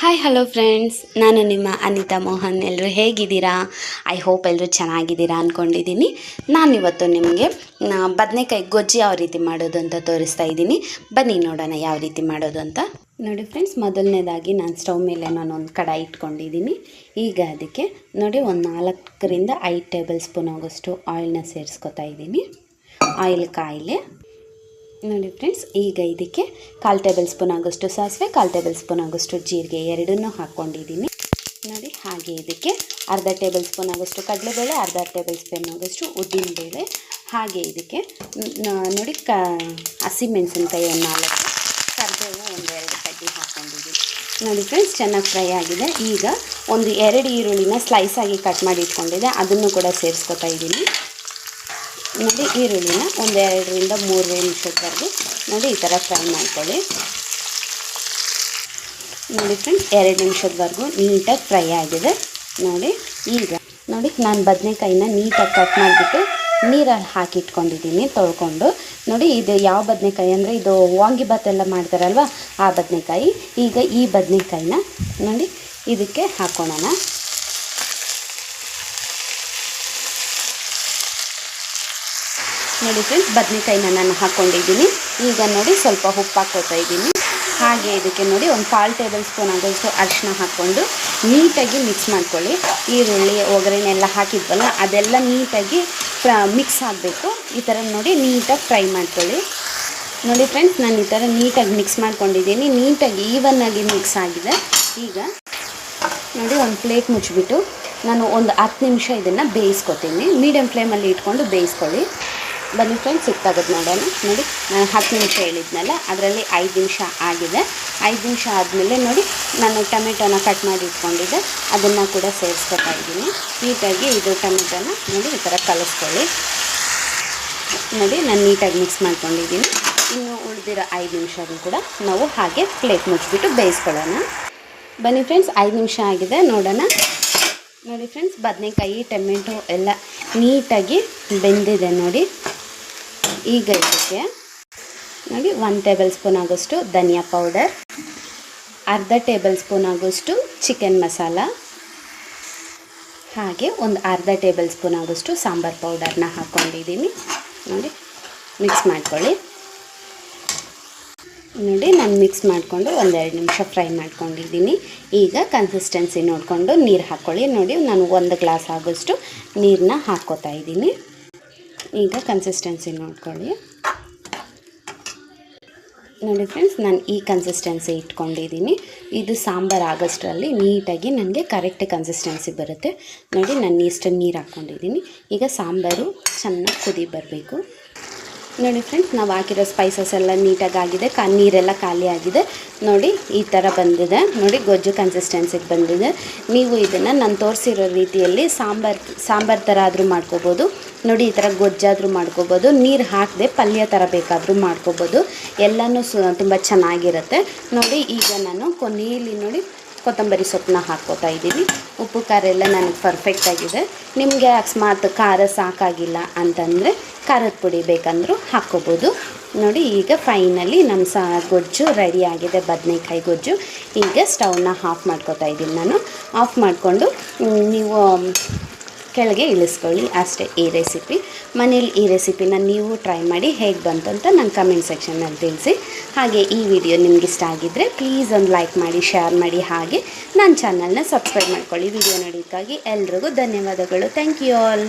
Hi hello friends ನಾನು ನಿಮ್ಮ ಅನಿತಾ ಮೋಹನ್. ಎಲ್ಲರೂ ಹೇಗಿದ್ದೀರಾ? ಐ ಹೋಪ್ ಎಲ್ಲರೂ ಚೆನ್ನಾಗಿದ್ದೀರಾ ಅಂದ್ಕೊಂಡಿದ್ದೀನಿ ನಾನಿವತ್ತು ನಿಮಗೆ ಬದನೆಕಾಯಿ ಗೊಜ್ಜು ಯಾವ ರೀತಿ ಮಾಡೋದು ಅಂತ ತೋರಿಸ್ತಾ ಇದ್ದೀನಿ. ಬನ್ನಿ ನೋಡೋಣ ಯಾವ ರೀತಿ ಮಾಡೋದು ಅಂತ. ನೋಡಿ ಫ್ರೆಂಡ್ಸ್ ಮೊದಲನೇದಾಗಿ ನಾನು ಸ್ಟವ್ ಮೇಲೆ ನಾನು ಒಂದು ಕಡಾಯಿ ಇಟ್ಕೊಂಡಿದ್ದೀನಿ. ಈಗ ಅದಕ್ಕೆ ನೋಡಿ ಒಂದು ನಾಲ್ಕರಿಂದ ಐದು ಟೇಬಲ್ ಸ್ಪೂನ್ ಆಗೋಷ್ಟು ಆಯಿಲ್ನ ಸೇರಿಸ್ಕೊತಾ ಇದ್ದೀನಿ. ಆಯಿಲ್ ಕಾಯಿಲೆ. ನೋಡಿ ಫ್ರೆಂಡ್ಸ್, ಈಗ ಇದಕ್ಕೆ ಕಾಲು ಟೇಬಲ್ ಸ್ಪೂನ್ ಆಗೋಷ್ಟು ಸಾಸಿವೆ, ಕಾಲು ಟೇಬಲ್ ಸ್ಪೂನ್ ಆಗೋಷ್ಟು ಜೀರಿಗೆ, ಎರಡನ್ನೂ ಹಾಕ್ಕೊಂಡಿದ್ದೀನಿ. ನೋಡಿ, ಹಾಗೆ ಇದಕ್ಕೆ ಅರ್ಧ ಟೇಬಲ್ ಸ್ಪೂನ್ ಆಗೋಷ್ಟು ಕಡಲೆಬೇಳೆ, ಅರ್ಧ ಟೇಬಲ್ ಸ್ಪೂನ್ ಆಗೋಷ್ಟು ಉದ್ದಿನಬೇಳೆ. ಹಾಗೆ ಇದಕ್ಕೆ ನೋಡಿ, ಕ ಹಸಿಮೆಣಸಿನ್ಕಾಯಿ ಒಂದು ನಾಲ್ಕು ಕರಿಬೇವು ಒಂದು ಎರಡು ಕಡ್ಡಿ ಹಾಕ್ಕೊಂಡಿದ್ದೀನಿ. ನೋಡಿ ಫ್ರೆಂಡ್ಸ್, ಚೆನ್ನಾಗಿ ಫ್ರೈ ಆಗಿದೆ. ಈಗ ಒಂದು ಎರಡು ಈರುಳ್ಳಿನ ಸ್ಲೈಸಾಗಿ ಕಟ್ ಮಾಡಿ ಇಟ್ಕೊಂಡಿದ್ದೆ. ಅದನ್ನು ಕೂಡ ಸೇರಿಸ್ಕೊತಾ ಇದ್ದೀನಿ. ನೋಡಿ ಈರುಳ್ಳಿನ ಒಂದು ಎರಡರಿಂದ ಮೂರು ನಿಮಿಷದವರೆಗೂ ನೋಡಿ ಈ ಥರ ಫ್ರೈ ಮಾಡ್ಕೊಳ್ಳಿ. ನೋಡಿ ಫ್ರೆಂಡ್ಸ್ ಎರಡು ನಿಮಿಷದವರೆಗೂ ನೀಟಾಗಿ ಫ್ರೈ ಆಗಿದೆ. ನೋಡಿ ಈಗ ನೋಡಿ ನಾನು ಬದನೆಕಾಯಿನ ನೀಟಾಗಿ ಕಟ್ ಮಾಡಿಬಿಟ್ಟು ನೀರಲ್ಲಿ ಹಾಕಿಟ್ಕೊಂಡಿದ್ದೀನಿ, ತೊಳ್ಕೊಂಡು. ನೋಡಿ ಇದು ಯಾವ ಬದನೆಕಾಯಿ ಅಂದರೆ ಇದು ವಾಂಗಿಭಾತ್ ಎಲ್ಲ ಮಾಡ್ತಾರಲ್ವ, ಆ ಬದನೆಕಾಯಿ. ಈಗ ಈ ಬದನೆಕಾಯಿನ ನೋಡಿ ಇದಕ್ಕೆ ಹಾಕ್ಕೊಳ್ಳೋಣ ನೋಡಿ ಫ್ರೆಂಡ್ಸ್ ಬದನೆಕಾಯಿನ ನಾನು ಹಾಕ್ಕೊಂಡಿದ್ದೀನಿ ಈಗ ನೋಡಿ ಸ್ವಲ್ಪ ಉಪ್ಪು ಹಾಕ್ಕೋತಾ ಇದ್ದೀನಿ. ಹಾಗೆ ಇದಕ್ಕೆ ನೋಡಿ ಒಂದು ಕಾಲು ಟೇಬಲ್ ಸ್ಪೂನ್ ಆಗೋಷ್ಟು ಅರಿಶಿನ ಹಾಕ್ಕೊಂಡು ನೀಟಾಗಿ ಮಿಕ್ಸ್ ಮಾಡ್ಕೊಳ್ಳಿ. ಈರುಳ್ಳಿ, ಒಗ್ಗರಣೆ ಎಲ್ಲ ಹಾಕಿದ್ವಲ್ಲ, ಅದೆಲ್ಲ ನೀಟಾಗಿ ಮಿಕ್ಸ್ ಆಗಬೇಕು. ಈ ಥರ ನೋಡಿ ನೀಟಾಗಿ ಫ್ರೈ ಮಾಡ್ಕೊಳ್ಳಿ. ನೋಡಿ ಫ್ರೆಂಡ್ಸ್ ನಾನು ಈ ಥರ ನೀಟಾಗಿ ಮಿಕ್ಸ್ ಮಾಡ್ಕೊಂಡಿದ್ದೀನಿ. ನೀಟಾಗಿ ಈವನ್ನಾಗಿ ಮಿಕ್ಸ್ ಆಗಿದೆ. ಈಗ ನೋಡಿ ಒಂದು ಪ್ಲೇಟ್ ಮುಚ್ಚಿಬಿಟ್ಟು ನಾನು ಒಂದು ಹತ್ತು ನಿಮಿಷ ಇದನ್ನು ಬೇಯಿಸ್ಕೊತೀನಿ. ಮೀಡಿಯಮ್ ಫ್ಲೇಮಲ್ಲಿ ಇಟ್ಕೊಂಡು ಬೇಯಿಸ್ಕೊಳ್ಳಿ. ಬನ್ನಿ ಫ್ರೆಂಡ್ಸ್ ಸಿಕ್ತಾಗದು ನೋಡೋಣ. ನೋಡಿ, ನಾನು ಹತ್ತು ನಿಮಿಷ ಹೇಳಿದ್ನಲ್ಲ, ಅದರಲ್ಲಿ ಐದು ನಿಮಿಷ ಆಗಿದೆ. ಐದು ನಿಮಿಷ ಆದಮೇಲೆ ನೋಡಿ, ನಾನು ಟೊಮೆಟೊನ ಕಟ್ ಮಾಡಿ ಇಟ್ಕೊಂಡಿದ್ದೆ. ಅದನ್ನು ಕೂಡ ಸೇರಿಸ್ಕೊತಾ ಇದ್ದೀನಿ. ನೀಟಾಗಿ ಇದು ಟೊಮೆಟೊನ ನೋಡಿ, ಈ ಥರ ಕಲಿಸ್ಕೊಳ್ಳಿ. ನೋಡಿ, ನಾನು ನೀಟಾಗಿ ಮಿಕ್ಸ್ ಮಾಡ್ಕೊಂಡಿದ್ದೀನಿ. ಇನ್ನು ಉಳಿದಿರೋ ಐದು ನಿಮಿಷನೂ ಕೂಡ ನಾವು ಹಾಗೆ ಪ್ಲೇಟ್ ಮುಚ್ಚಿಬಿಟ್ಟು ಬೇಯಿಸ್ಕೊಳ್ಳೋಣ. ಬನ್ನಿ ಫ್ರೆಂಡ್ಸ್ ಐದು ನಿಮಿಷ ಆಗಿದೆ, ನೋಡೋಣ. ನೋಡಿ ಫ್ರೆಂಡ್ಸ್ ಬದನೆಕಾಯಿ, ಟೊಮೆಟೊ ಎಲ್ಲ ನೀಟಾಗಿ ಬೆಂದಿದೆ ನೋಡಿ. ಈಗ ಇದಕ್ಕೆ ನೋಡಿ ಒನ್ ಟೇಬಲ್ ಸ್ಪೂನ್ ಆಗೋಷ್ಟು ಧನಿಯಾ ಪೌಡರ್ ಅರ್ಧ ಟೇಬಲ್ ಸ್ಪೂನ್ ಆಗೋಷ್ಟು ಚಿಕನ್ ಮಸಾಲ ಹಾಗೆ ಒಂದು ಅರ್ಧ ಟೇಬಲ್ ಸ್ಪೂನ್ ಆಗೋಷ್ಟು ಸಾಂಬಾರು ಪೌಡರ್ನ ಹಾಕ್ಕೊಂಡಿದ್ದೀನಿ ನೋಡಿ ಮಿಕ್ಸ್ ಮಾಡ್ಕೊಳ್ಳಿ. ನೋಡಿ, ನಾನು ಮಿಕ್ಸ್ ಮಾಡಿಕೊಂಡು ಒಂದೆರಡು ನಿಮಿಷ ಫ್ರೈ ಮಾಡ್ಕೊಂಡಿದ್ದೀನಿ. ಈಗ ಕನ್ಸಿಸ್ಟೆನ್ಸಿ ನೋಡಿಕೊಂಡು ನೀರು ಹಾಕ್ಕೊಳ್ಳಿ ನೋಡಿ, ನಾನು ಒಂದು ಗ್ಲಾಸ್ ಆಗೋಷ್ಟು ನೀರನ್ನ ಹಾಕ್ಕೋತಾ ಇದ್ದೀನಿ. ಈಗ ಕನ್ಸಿಸ್ಟೆನ್ಸಿ ನೋಡ್ಕೊಳ್ಳಿ. ನೋಡಿ ಫ್ರೆಂಡ್ಸ್ ನಾನು ಈ ಕನ್ಸಿಸ್ಟೆನ್ಸಿ ಇಟ್ಕೊಂಡಿದ್ದೀನಿ. ಇದು ಸಾಂಬಾರು ಆಗೋಷ್ಟರಲ್ಲಿ ನೀಟಾಗಿ ನನಗೆ ಕರೆಕ್ಟ್ ಕನ್ಸಿಸ್ಟೆನ್ಸಿ ಬರುತ್ತೆ. ನೋಡಿ ನಾನು ಇಷ್ಟು ನೀರು ಹಾಕ್ಕೊಂಡಿದ್ದೀನಿ. ಈಗ ಸಾಂಬಾರು ಚೆನ್ನಾಗಿ ಕುದಿ ಬರಬೇಕು. ನೋಡಿ ಫ್ರೆಂಡ್ಸ್ ನಾವು ಹಾಕಿರೋ ಸ್ಪೈಸಸ್ ಎಲ್ಲ ನೀಟಾಗಿ ಆಗಿದೆ ಕಾ ನೀರೆಲ್ಲ ಖಾಲಿ ಆಗಿದೆ. ನೋಡಿ ಈ ಥರ ಬಂದಿದೆ. ನೋಡಿ ಗೊಜ್ಜು ಕನ್ಸಿಸ್ಟೆನ್ಸಿಗೆ ಬಂದಿದೆ. ನೀವು ಇದನ್ನು ನಾನು ತೋರಿಸಿರೋ ರೀತಿಯಲ್ಲಿ ಸಾಂಬಾರು ಸಾಂಬಾರು ಥರ ಆದರೂ ಮಾಡ್ಕೋಬೋದು. ನೋಡಿ, ಈ ಥರ ಗೊಜ್ಜಾದರೂ ಮಾಡ್ಕೋಬೋದು. ನೀರು ಹಾಕದೆ ಪಲ್ಯ ಥರ ಬೇಕಾದರೂ ಮಾಡ್ಕೋಬೋದು. ಎಲ್ಲನೂ ಸು, ತುಂಬ ಚೆನ್ನಾಗಿರುತ್ತೆ. ನೋಡಿ, ಈಗ ನಾನು ಕೊನೆಯಲ್ಲಿ ನೋಡಿ ಕೊತ್ತಂಬರಿ ಸೊಪ್ಪನ್ನ ಹಾಕ್ಕೋತಾ ಇದ್ದೀನಿ. ಉಪ್ಪು, ಖಾರ ಎಲ್ಲ ನನಗೆ ಪರ್ಫೆಕ್ಟಾಗಿದೆ ನಿಮಗೆ ಅಕಸ್ಮಾತ್ ಖಾರ ಸಾಕಾಗಿಲ್ಲ ಅಂತಂದರೆ ಖಾರದ ಪುಡಿ ಬೇಕಂದರೂ ಹಾಕ್ಕೋಬೋದು. ನೋಡಿ, ಈಗ ಫೈನಲಿ ನಮ್ಮ ಸಾ, ಗೊಜ್ಜು ರೆಡಿ ಆಗಿದೆ. ಬದನೆಕಾಯಿ ಗೊಜ್ಜು. ಈಗ ಸ್ಟವ್ನ ಆಫ್ ಮಾಡ್ಕೋತಾ ಇದ್ದೀನಿ ನಾನು. ಆಫ್ ಮಾಡಿಕೊಂಡು ನೀವು ಕೆಳಗೆ ಇಳಿಸ್ಕೊಳ್ಳಿ, ಅಷ್ಟೇ ಈ ರೆಸಿಪಿ ಮನೇಲಿ ಈ ರೆಸಿಪಿನ ನೀವು ಟ್ರೈ ಮಾಡಿ ಹೇಗೆ ಬಂತು ಅಂತ ನನ್ನ ಕಮೆಂಟ್ ಸೆಕ್ಷನಲ್ಲಿ ತಿಳಿಸಿ. ಹಾಗೆ ಈ ವಿಡಿಯೋ ನಿಮ್ಗೆ ಇಷ್ಟ ಆಗಿದ್ದರೆ ಪ್ಲೀಸ್ ಒಂದು ಲೈಕ್ ಮಾಡಿ ಶೇರ್ ಮಾಡಿ, ಹಾಗೆ ನನ್ನ ಚಾನಲ್ನ ಸಬ್ಸ್ಕ್ರೈಬ್ ಮಾಡ್ಕೊಳ್ಳಿ. ವಿಡಿಯೋ ನೋಡೋದಕ್ಕಾಗಿ ಎಲ್ರಿಗೂ ಧನ್ಯವಾದಗಳು. Thank you all